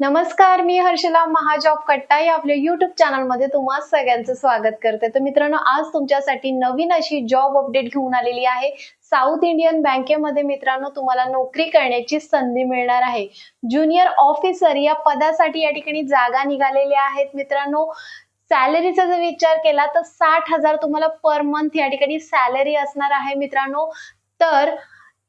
नमस्कार मी हर्षला महाजॉब कट्टा या आपल्या युट्यूब चॅनलमध्ये तुम्हा सगळ्यांचं स्वागत करते. तर मित्रांनो आज तुमच्यासाठी नवीन अशी जॉब अपडेट घेऊन आलेली आहे. साऊथ इंडियन बँकेमध्ये मित्रांनो तुम्हाला नोकरी करण्याची संधी मिळणार आहे. ज्युनियर ऑफिसर या पदासाठी या ठिकाणी जागा निघालेल्या आहेत मित्रांनो. सॅलरीचा जर विचार केला तर साठ हजार तुम्हाला पर मंथ या ठिकाणी सॅलरी असणार आहे मित्रांनो. तर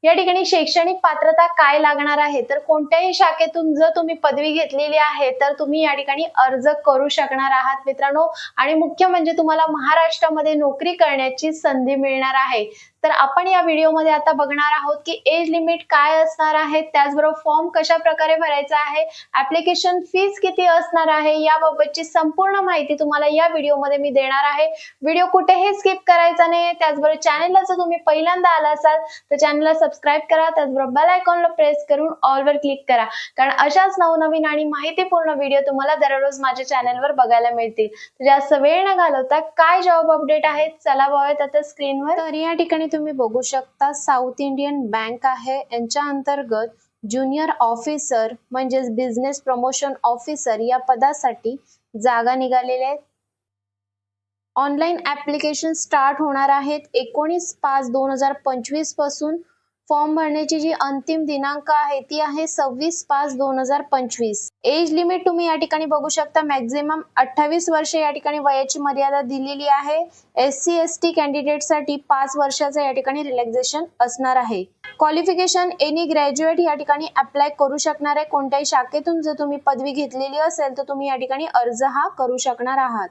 या ठिकाणी शैक्षणिक पात्रता काय लागणार आहे? तर कोणत्याही शाखेतून जर तुम्ही पदवी घेतलेली आहे तर तुम्ही या ठिकाणी अर्ज करू शकणार आहात मित्रांनो. आणि मुख्य म्हणजे तुम्हाला महाराष्ट्रामध्ये नोकरी करण्याची संधी मिळणार आहे. तर आपण या व्हिडिओमध्ये आता बघणार आहोत की एज लिमिट काय असणार आहे त्याचबरोबर फॉर्म कशा प्रकारे भरायचा आहे ऍप्लिकेशन फीज किती असणार आहे याबाबतची संपूर्ण माहिती तुम्हाला या व्हिडिओमध्ये मी देणार आहे. व्हिडिओ कुठेही स्किप करायचा नाही त्याचबरोबर चॅनलला जर तुम्ही पहिल्यांदा आला असाल तर चॅनलला सबस्क्राईब करा त्याचबरोबर बेल आयकॉनला प्रेस करून ऑलवर क्लिक करा. कारण अशाच नवनवीन आणि माहितीपूर्ण व्हिडिओ तुम्हाला दररोज माझ्या चॅनलवर बघायला मिळतील. जास्त वेळ न घालवता काय जॉब अपडेट आहेत चला बघूयात आता स्क्रीनवर तर या ठिकाणी तुम्ही बघू शकता साऊथ इंडियन बँक आहे. यांच्या अंतर्गत ज्युनियर ऑफिसर म्हणजेच बिझनेस प्रमोशन ऑफिसर या पदासाठी जागा निघालेल्या आहेत. ऑनलाईन ऍप्लिकेशन स्टार्ट होणार आहेत एकोणीस पाच दोन हजार पंचवीसपासून फॉर्म भरण्याची जी अंतिम दिनांक आहे ती आहे सव्वीस पाच दोन हजार पंचवीस. एज लिमिट तुम्ही या ठिकाणी बघू शकता. मॅक्झिमम अठ्ठावीस वर्ष या ठिकाणी वयाची मर्यादा दिलेली आहे. एस सी एस टी कॅन्डिडेटसाठी पाच वर्षाचं या ठिकाणी रिलॅक्झेशन असणार आहे. क्वालिफिकेशन एनी ग्रॅज्युएट या ठिकाणी अप्लाय करू शकणार आहे. कोणत्याही शाखेतून जर तुम्ही पदवी घेतलेली असेल तर तुम्ही या ठिकाणी अर्ज हा करू शकणार आहात.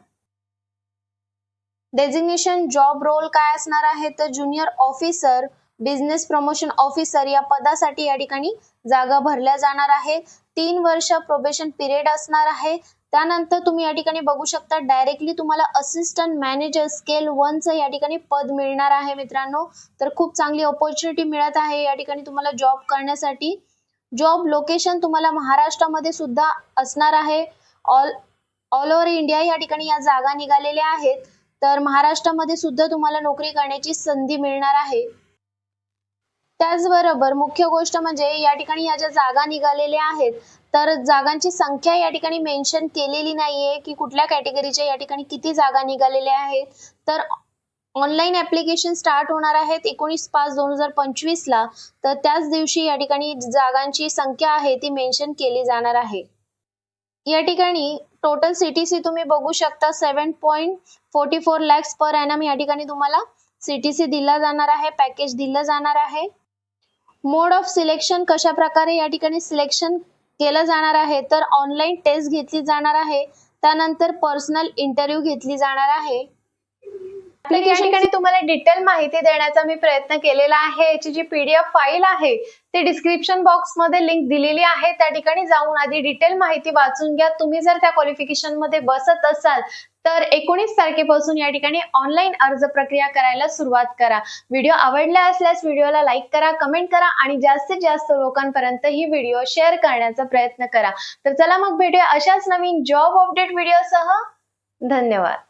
डेझिग्नेशन जॉब रोल काय असणार आहे? तर junior officer business promotion officer या पदासाठी या ठिकाणी जागा भरल्या जाणार आहे. तीन वर्ष प्रोबेशन पिरियड असणार आहे. त्यानंतर तुम्ही या ठिकाणी बघू शकता डायरेक्टली तुम्हाला असिस्टंट मॅनेजर स्केल वनचं या ठिकाणी पद मिळणार आहे मित्रांनो. तर खूप चांगली ऑपॉर्च्युनिटी मिळत आहे या ठिकाणी तुम्हाला जॉब करण्यासाठी. जॉब लोकेशन तुम्हाला महाराष्ट्रामध्ये सुद्धा असणार आहे. ऑल ऑल ओव्हर इंडिया या ठिकाणी या जागा निघालेल्या आहेत. तर महाराष्ट्रामध्ये सुद्धा तुम्हाला नोकरी करण्याची संधी मिळणार आहे. त्याचबरोबर मुख्य गोष्ट म्हणजे या ठिकाणी या ज्या जागा निघालेल्या आहेत तर जागांची संख्या या ठिकाणी मेन्शन केलेली नाहीये की कुठल्या कॅटेगरीच्या या ठिकाणी किती जागा निघालेल्या आहेत. तर ऑनलाईन ऍप्लिकेशन स्टार्ट होणार आहेत एकोणीस पाच दोन हजार पंचवीस ला तर त्याच दिवशी या ठिकाणी जागांची संख्या आहे ती मेन्शन केली जाणार आहे. या ठिकाणी टोटल सीटीसी तुम्ही बघू शकता seven point forty four lakhs per annum या ठिकाणी तुम्हाला सीटीसी दिला जाणार आहे पॅकेज दिलं जाणार आहे. मोड ऑफ सिलेक्शन कशा प्रकारे या ठिकाणी सिलेक्शन केलं जाणार आहे? तर ऑनलाईन टेस्ट घेतली जाणार आहे. त्यानंतर पर्सनल इंटरव्ह्यू घेतली जाणार आहे. तर या ठिकाणी तुम्हाला डिटेल माहिती देण्याचा मी प्रयत्न केलेला आहे. याची जी पीडीएफ फाईल आहे ती डिस्क्रिप्शन बॉक्समध्ये लिंक दिलेली आहे. त्या ठिकाणी जाऊन आधी डिटेल माहिती वाचून घ्या. तुम्ही जर त्या क्वालिफिकेशनमध्ये बसत असाल तर एकोणीस तारखेपासून या ठिकाणी ऑनलाईन अर्ज प्रक्रिया करायला सुरुवात करा. व्हिडिओ आवडला असल्यास व्हिडिओला लाईक करा कमेंट करा आणि जास्तीत जास्त लोकांपर्यंत ही व्हिडिओ शेअर करण्याचा प्रयत्न करा. तर चला मग भेटूया अशाच नवीन जॉब अपडेट व्हिडिओसह धन्यवाद.